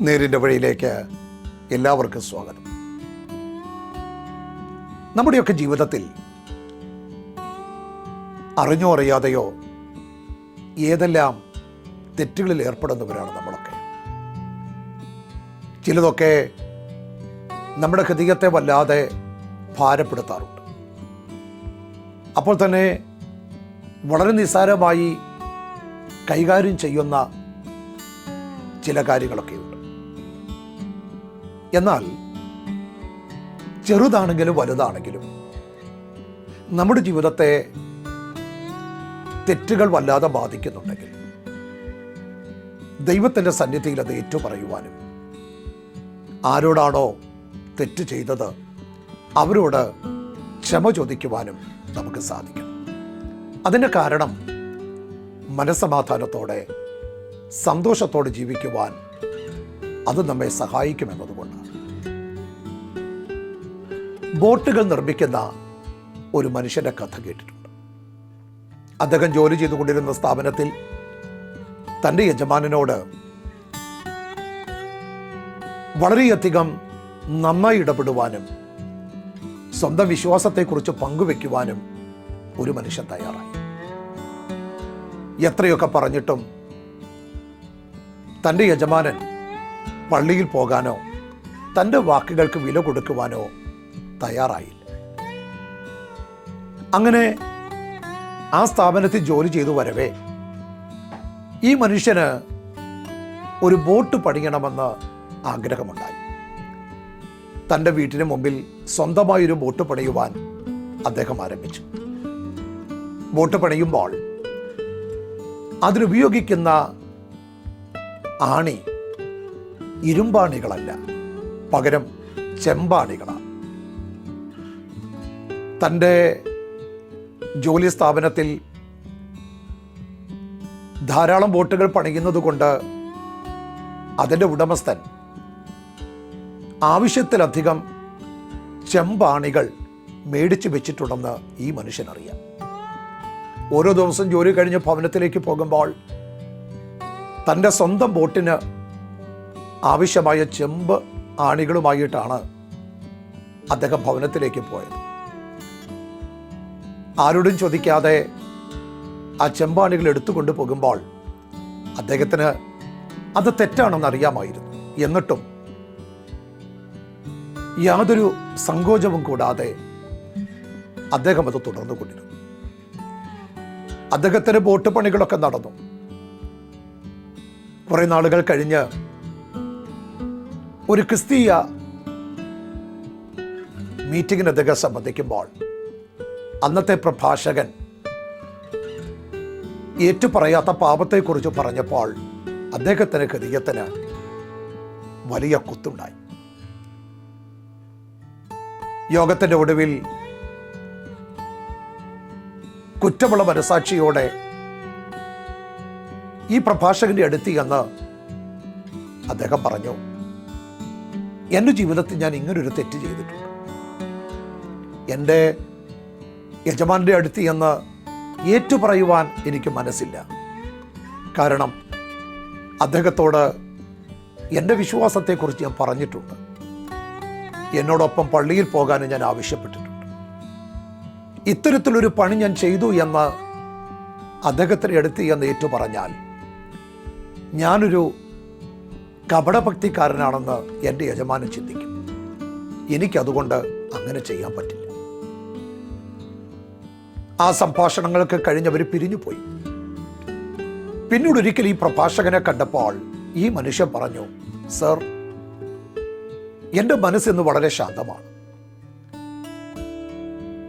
നേരിന്റെ വഴിയിലേക്ക് എല്ലാവർക്കും സ്വാഗതം. നമ്മുടെയൊക്കെ ജീവിതത്തിൽ അറിഞ്ഞോ അറിയാതെയോ ഏതെല്ലാം തെറ്റുകളിൽ ഏർപ്പെടുന്നവരാണ് നമ്മളൊക്കെ. ചിലതൊക്കെ നമ്മുടെ ഹൃദയത്തെ വല്ലാതെ ഭാരപ്പെടുത്താറുണ്ട്. അപ്പോൾ തന്നെ വളരെ നിസ്സാരമായി കൈകാര്യം ചെയ്യുന്ന ചില കാര്യങ്ങളൊക്കെയുണ്ട്. എന്നാൽ ചെറുതാണെങ്കിലും വലുതാണെങ്കിലും നമ്മുടെ ജീവിതത്തെ തെറ്റുകൾ വല്ലാതെ ബാധിക്കുന്നുണ്ടെങ്കിൽ ദൈവത്തിന്റെ സന്നിധിയിൽ അത് ഏറ്റുപറയുവാനും ആരോടാണോ തെറ്റ് ചെയ്തത് അവരോട് ക്ഷമ ചോദിക്കുവാനും നമുക്ക് സാധിക്കും. അതിന്റെ കാരണം മനസ്സമാധാനത്തോടെ സന്തോഷത്തോടെ ജീവിക്കുവാൻ അത് നമ്മെ സഹായിക്കുമെന്നതുകൊണ്ടാണ് ബോട്ടുകൾ നിർമ്മിക്കുന്ന ഒരു മനുഷ്യന്റെ കഥ കേട്ടിട്ടുണ്ട്. അദ്ദേഹം ജോലി ചെയ്തുകൊണ്ടിരുന്ന സ്ഥാപനത്തിൽ തന്റെ യജമാനനോട് വളരെയധികം നന്നായി ഇടപെടുവാനും സ്വന്തം വിശ്വാസത്തെക്കുറിച്ച് പങ്കുവെക്കുവാനും ഒരു മനുഷ്യൻ തയ്യാറായി. എത്രയൊക്കെ പറഞ്ഞിട്ടും തന്റെ യജമാനൻ പള്ളിയിൽ പോകാനോ തന്റെ വാക്കുകൾക്ക് വില കൊടുക്കുവാനോ തയ്യാറായില്ല. അങ്ങനെ ആ സ്ഥാപനത്തിൽ ജോലി ചെയ്തു വരവേ ഈ മനുഷ്യന് ഒരു ബോട്ട് പണിയണമെന്ന് ആഗ്രഹമുണ്ടായി. തന്റെ വീട്ടിന് മുമ്പിൽ സ്വന്തമായൊരു ബോട്ട് പണിയുവാൻ അദ്ദേഹം ആരംഭിച്ചു. ബോട്ട് പണിയുമ്പോൾ അതിനുപയോഗിക്കുന്ന ആണി ഇരുമ്പാണികളല്ല പകരം ചെമ്പാണികളാണ്. തന്റെ ജോലി സ്ഥാപനത്തിൽ ധാരാളം ബോട്ടുകൾ പണിയുന്നത് കൊണ്ട് അതിന്റെ ഉടമസ്ഥൻ ആവശ്യത്തിലധികം ചെമ്പാണികൾ മേടിച്ചു വെച്ചിട്ടുണ്ടെന്ന് ഈ മനുഷ്യനറിയാം. ഓരോ ദിവസം ജോലി കഴിഞ്ഞ് ഭവനത്തിലേക്ക് പോകുമ്പോൾ തന്റെ സ്വന്തം ബോട്ടിന് ആവശ്യമായ ചെമ്പ് ആണികളുമായിട്ടാണ് അദ്ദേഹം ഭവനത്തിലേക്ക് പോയത്. ആരോടും ചോദിക്കാതെ ആ ചെമ്പാണികൾ എടുത്തുകൊണ്ട് പോകുമ്പോൾ അദ്ദേഹത്തിന് അത് തെറ്റാണെന്ന് അറിയാമായിരുന്നു. എന്നിട്ടും യാതൊരു സങ്കോചവും കൂടാതെ അദ്ദേഹം അത് തുടർന്നു കൊണ്ടിരുന്നു. അദ്ദേഹത്തിന് ബോട്ട് പണികളൊക്കെ നടന്നു. കുറെ നാളുകൾ കഴിഞ്ഞ് ഒരു ക്രിസ്തീയ മീറ്റിങ്ങിന് അദ്ദേഹം സംബന്ധിക്കുമ്പോൾ അന്നത്തെ പ്രഭാഷകൻ ഏറ്റുപറയാത്ത പാപത്തെക്കുറിച്ച് പറഞ്ഞപ്പോൾ അദ്ദേഹത്തിന് ഹൃദയത്തിന് വലിയ കുത്തുണ്ടായി. യോഗത്തിന്റെ ഒടുവിൽ കുറ്റമുള്ള മനസാക്ഷിയോടെ ഈ പ്രഭാഷകന്റെ അടുത്ത് എന്ന് അദ്ദേഹം പറഞ്ഞു എന്റെ ജീവിതത്തിൽ ഞാൻ ഇങ്ങനൊരു തെറ്റ് ചെയ്തിട്ടുണ്ട്. എന്റെ യജമാന്റെ അടുത്ത് എന്ന് ഏറ്റുപറയുവാൻ എനിക്ക് മനസ്സില്ല. കാരണം അദ്ദേഹത്തോട് എന്റെ വിശ്വാസത്തെക്കുറിച്ച് ഞാൻ പറഞ്ഞിട്ടുണ്ട്. എന്നോടൊപ്പം പള്ളിയിൽ പോകാനും ഞാൻ ആവശ്യപ്പെട്ടിട്ടുണ്ട്. ഇത്തരത്തിലൊരു പണി ഞാൻ ചെയ്തു എന്ന് അദ്ദേഹത്തിന് എടുത്ത് എന്ന് ഏറ്റു പറഞ്ഞാൽ ഞാനൊരു കപടഭക്തിക്കാരനാണെന്ന് എന്റെ യജമാനൻ ചിന്തിക്കും. എനിക്കതുകൊണ്ട് അങ്ങനെ ചെയ്യാൻ പറ്റില്ല. ആ സംഭാഷണങ്ങളൊക്കെ കഴിഞ്ഞവർ പിരിഞ്ഞുപോയി. പിന്നീട് ഒരിക്കൽ ഈ പ്രഭാഷകനെ കണ്ടപ്പോൾ ഈ മനുഷ്യൻ പറഞ്ഞു സർ എന്റെ മനസ്സിന്ന് വളരെ ശാന്തമാണ്.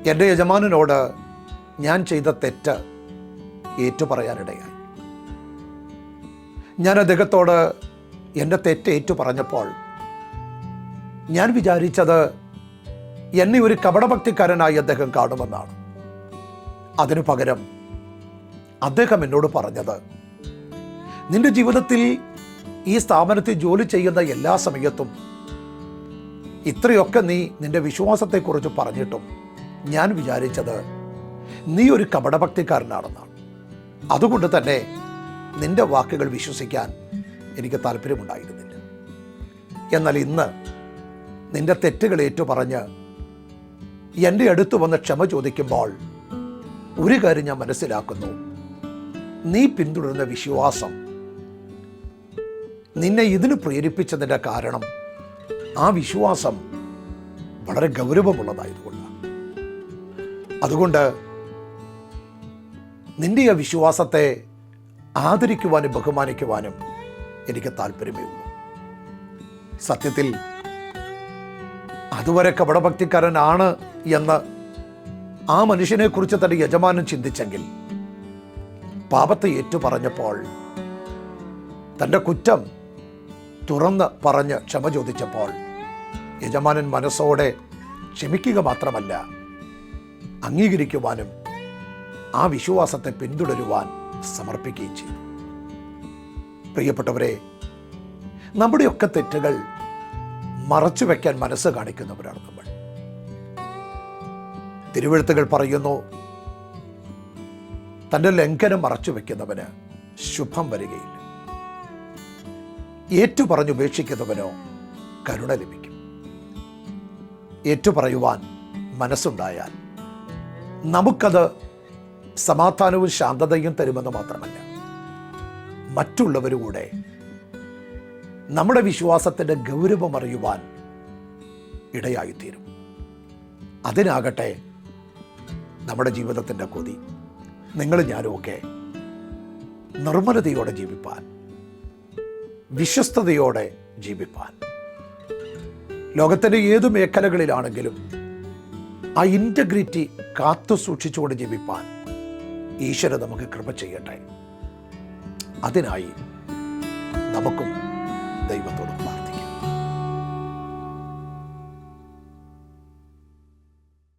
എന്റെ യജമാനനോട് ഞാൻ ചെയ്ത തെറ്റ് ഏറ്റുപറയാനിടയായി. ഞാൻ അദ്ദേഹത്തോട് എന്റെ തെറ്റ് ഏറ്റു പറഞ്ഞപ്പോൾ ഞാൻ വിചാരിച്ചത് എന്നെ ഒരു കപടഭക്തിക്കാരനായി അദ്ദേഹം കാണുമെന്നാണ്. അതിനു പകരം അദ്ദേഹം എന്നോട് പറഞ്ഞത് നിന്റെ ജീവിതത്തിൽ ഈ സ്ഥാപനത്തിൽ ജോലി ചെയ്യുന്ന എല്ലാ സമയത്തും ഇത്രയൊക്കെ നീ നിന്റെ വിശ്വാസത്തെക്കുറിച്ച് പറഞ്ഞിട്ടും ഞാൻ വിചാരിച്ചത് നീ ഒരു കപടഭക്തിക്കാരനാണെന്നാണ്. അതുകൊണ്ട് തന്നെ നിന്റെ വാക്കുകൾ വിശ്വസിക്കാൻ എനിക്ക് താല്പര്യമുണ്ടായിരുന്നില്ല. എന്നാൽ ഇന്ന് നിന്റെ തെറ്റുകൾ ഏറ്റുപറഞ്ഞ് എന്റെ അടുത്ത് വന്ന് ക്ഷമ ചോദിക്കുമ്പോൾ ഒരു കാര്യം ഞാൻ മനസ്സിലാക്കുന്നു. നീ പിന്തുടരുന്ന വിശ്വാസം. നിന്നെ ഇതിന് പ്രേരിപ്പിച്ചതിന്റെ കാരണം ആ വിശ്വാസം വളരെ ഗൗരവമുള്ളതായതുകൊണ്ട്. അതുകൊണ്ട് നിന്റെ ആ വിശ്വാസത്തെ ആദരിക്കുവാനും ബഹുമാനിക്കുവാനും എനിക്ക് താല്പര്യമേ ഉള്ളൂ. സത്യത്തിൽ അതുവരെ കപടഭക്തിക്കാരനാണ് എന്ന് ആ മനുഷ്യനെ കുറിച്ച് തന്റെ യജമാനൻ ചിന്തിച്ചെങ്കിൽ പാപത്തെ ഏറ്റു പറഞ്ഞപ്പോൾ തന്റെ കുറ്റം തുറന്ന് പറഞ്ഞ് ക്ഷമ ചോദിച്ചപ്പോൾ യജമാനൻ മനസ്സോടെ ക്ഷമിക്കുക മാത്രമല്ല അംഗീകരിക്കുവാനും ആ വിശ്വാസത്തെ പിന്തുടരുവാൻ സമർപ്പിക്കുകയും ചെയ്തു. പ്രിയപ്പെട്ടവരെ നമ്മുടെയൊക്കെ തെറ്റുകൾ മറച്ചു വയ്ക്കാൻ മനസ്സ് കാണിക്കുന്നവരാണ് നമ്മൾ. തിരുവഴുത്തുകൾ പറയുന്നു തന്റെ ലംഘനം മറച്ചു വയ്ക്കുന്നവന് ശുഭം വരികയില്ല. ഏറ്റുപറഞ്ഞുപേക്ഷിക്കുന്നവനോ കരുണ ലഭിക്കും. ഏറ്റുപറയുവാൻ മനസ്സുണ്ടായാൽ നമുക്കത് സമാധാനവും ശാന്തതയും തരുമെന്ന് മാത്രമല്ല മറ്റുള്ളവരുകൂടെ നമ്മുടെ വിശ്വാസത്തിന്റെ ഗൗരവം അറിയുവാൻ ഇടയായിത്തീരും. അതിനാകട്ടെ നമ്മുടെ ജീവിതത്തിന്റെ കൊതി. നിങ്ങൾ ഞാനുമൊക്കെ നിർമ്മലതയോടെ ജീവിപ്പാൻ വിശ്വസ്തയോടെ ജീവിപ്പാൻ. ലോകത്തിന്റെ ഏതു മേഖലകളിലാണെങ്കിലും ആ ഇന്റഗ്രിറ്റി കാത്തു സൂക്ഷിച്ചുകൊണ്ട് ജീവിപ്പാൻ ഈശ്വര നമുക്ക് കൃപ ചെയ്യട്ടെ. അതിനായി നമുക്കും